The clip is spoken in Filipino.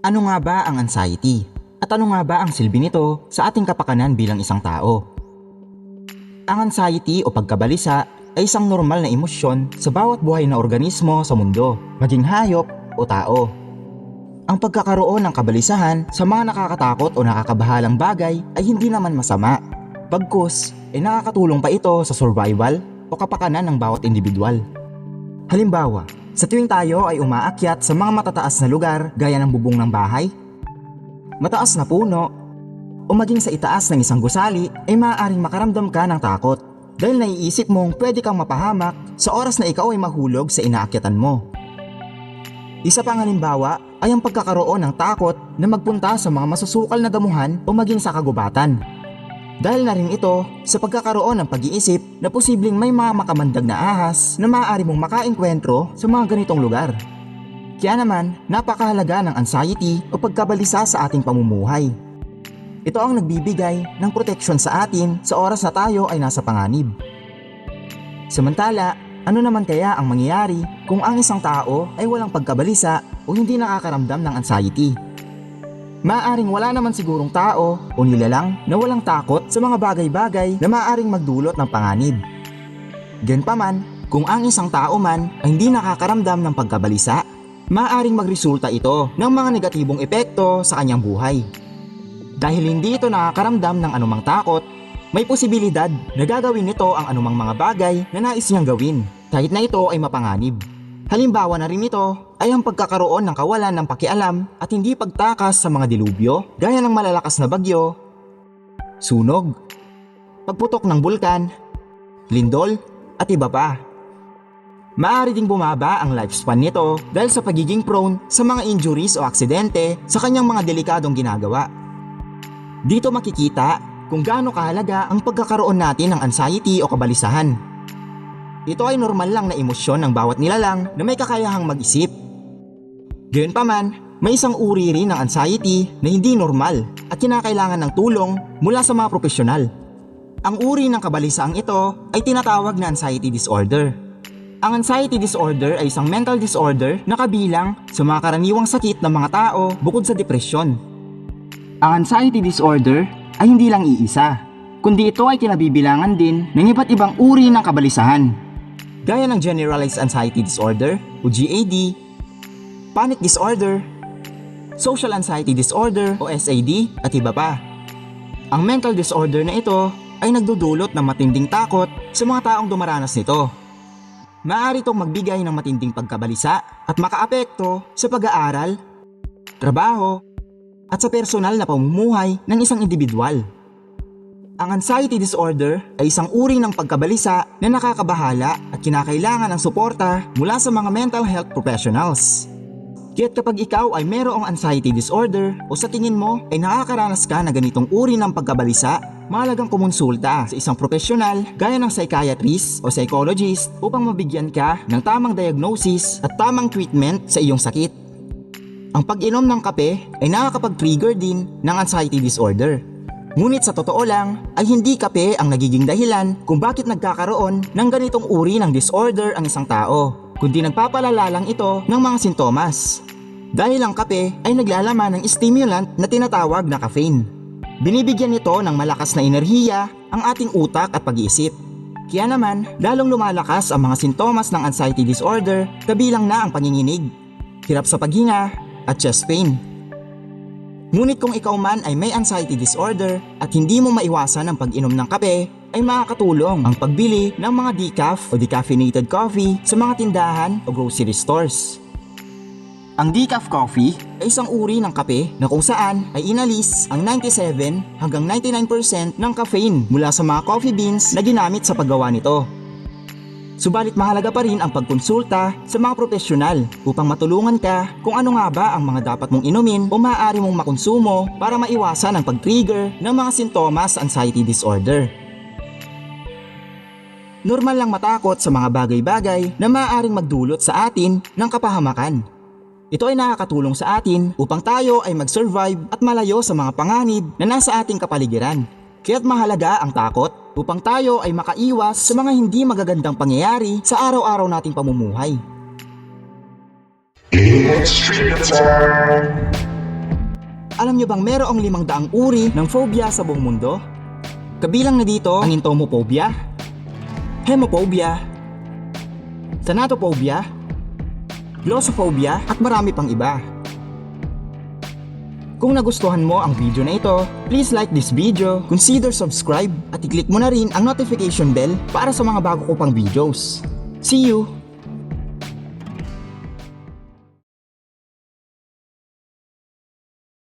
Ano nga ba ang anxiety? At ano nga ba ang silbi nito sa ating kapakanan bilang isang tao? Ang anxiety o pagkabalisa ay isang normal na emosyon sa bawat buhay na organismo sa mundo, maging hayop o tao. Ang pagkakaroon ng kabalisahan sa mga nakakatakot o nakakabahalang bagay ay hindi naman masama. Bagkus, ay nakakatulong pa ito sa survival o kapakanan ng bawat individual. Halimbawa, sa tuwing tayo ay umaakyat sa mga matataas na lugar gaya ng bubong ng bahay, mataas na puno, o maging sa itaas ng isang gusali ay maaaring makaramdam ka ng takot dahil naiisip mong pwede kang mapahamak sa oras na ikaw ay mahulog sa inaakyatan mo. Isa pang halimbawa ay ang pagkakaroon ng takot na magpunta sa mga masusukal na damuhan o maging sa kagubatan. Dahil na rin ito sa pagkakaroon ng pag-iisip na posibleng may mga makamandag na ahas na maaari mong makaengkwentro sa mga ganitong lugar. Kaya naman, napakahalaga ng anxiety o pagkabalisa sa ating pamumuhay. Ito ang nagbibigay ng proteksyon sa atin sa oras na tayo ay nasa panganib. Samantala, ano naman kaya ang mangyayari kung ang isang tao ay walang pagkabalisa o hindi nakakaramdam ng anxiety? Maaring wala naman sigurong tao o nilalang na walang takot sa mga bagay-bagay na maaring magdulot ng panganib. Ganpaman, kung ang isang tao man ay hindi nakakaramdam ng pagkabalisa, maaring magresulta ito ng mga negatibong epekto sa kanyang buhay. Dahil hindi ito nakakaramdam ng anumang takot, may posibilidad na gagawin nito ang anumang mga bagay na nais niyang gawin, kahit na ito ay mapanganib. Halimbawa na rin ito ay ang pagkakaroon ng kawalan ng pakialam at hindi pagtakas sa mga dilubyo gaya ng malalakas na bagyo, sunog, pagputok ng bulkan, lindol, at iba pa. Maaari ding bumaba ang lifespan nito dahil sa pagiging prone sa mga injuries o aksidente sa kanyang mga delikadong ginagawa. Dito makikita kung gaano kahalaga ang pagkakaroon natin ng anxiety o kabalisahan. Ito ay normal lang na emosyon ng bawat nilalang na may kakayahang mag-isip. Gayunpaman, may isang uri rin ng anxiety na hindi normal at kinakailangan ng tulong mula sa mga profesional. Ang uri ng kabalisaang ito ay tinatawag na anxiety disorder. Ang anxiety disorder ay isang mental disorder na kabilang sa mga karaniwang sakit ng mga tao bukod sa depresyon. Ang anxiety disorder ay hindi lang iisa, kundi ito ay kinabibilangan din ng iba't ibang uri ng kabalisahan. Gaya ng Generalized Anxiety Disorder o GAD, Panic Disorder, Social Anxiety Disorder o SAD at iba pa. Ang mental disorder na ito ay nagdudulot ng matinding takot sa mga taong dumaranas nito. Maaari itong magbigay ng matinding pagkabalisa at makaapekto sa pag-aaral, trabaho, at sa personal na pamumuhay ng isang individual. Ang anxiety disorder ay isang uri ng pagkabalisa na nakakabahala at kinakailangan ng suporta mula sa mga mental health professionals. Kaya't kapag ikaw ay mayroong anxiety disorder o sa tingin mo ay nakakaranas ka na ganitong uri ng pagkabalisa, mahalagang kumonsulta sa isang profesional gaya ng psychiatrist o psychologist upang mabigyan ka ng tamang diagnosis at tamang treatment sa iyong sakit. Ang pag-inom ng kape ay nakakapag-trigger din ng anxiety disorder. Ngunit sa totoo lang ay hindi kape ang nagiging dahilan kung bakit nagkakaroon ng ganitong uri ng disorder ang isang tao, kundi nagpapalala lang ito ng mga sintomas. Dahil ang kape ay naglalaman ng stimulant na tinatawag na caffeine. Binibigyan nito ng malakas na enerhiya ang ating utak at pag-iisip. Kaya naman, lalong lumalakas ang mga sintomas ng anxiety disorder kabilang na ang panginginig, hirap sa paghinga, at chest pain. Ngunit kung ikaw man ay may anxiety disorder at hindi mo maiwasan ang pag-inom ng kape, ay makakatulong ang pagbili ng mga decaf o decaffeinated coffee sa mga tindahan o grocery stores. Ang decaf coffee ay isang uri ng kape na kung saan ay inalis ang 97 hanggang 99% ng caffeine mula sa mga coffee beans na ginamit sa paggawa nito. Subalit mahalaga pa rin ang pagkonsulta sa mga profesional upang matulungan ka kung ano nga ba ang mga dapat mong inumin o maaari mong makonsumo para maiwasan ang pag-trigger ng mga sintomas sa anxiety disorder. Normal lang matakot sa mga bagay-bagay na maaaring magdulot sa atin ng kapahamakan. Ito ay nakakatulong sa atin upang tayo ay mag-survive at malayo sa mga panganib na nasa ating kapaligiran. Kaya't mahalaga ang takot upang tayo ay makaiwas sa mga hindi magagandang pangyayari sa araw-araw nating pamumuhay. Alam nyo bang merong limang daang uri ng phobia sa buong mundo? Kabilang na dito ang entomophobia, hemophobia, thanatophobia, glossophobia at marami pang iba. Kung nagustuhan mo ang video na ito, please like this video, consider subscribe at i-click mo na rin ang notification bell para sa mga bago ko pang videos. See you!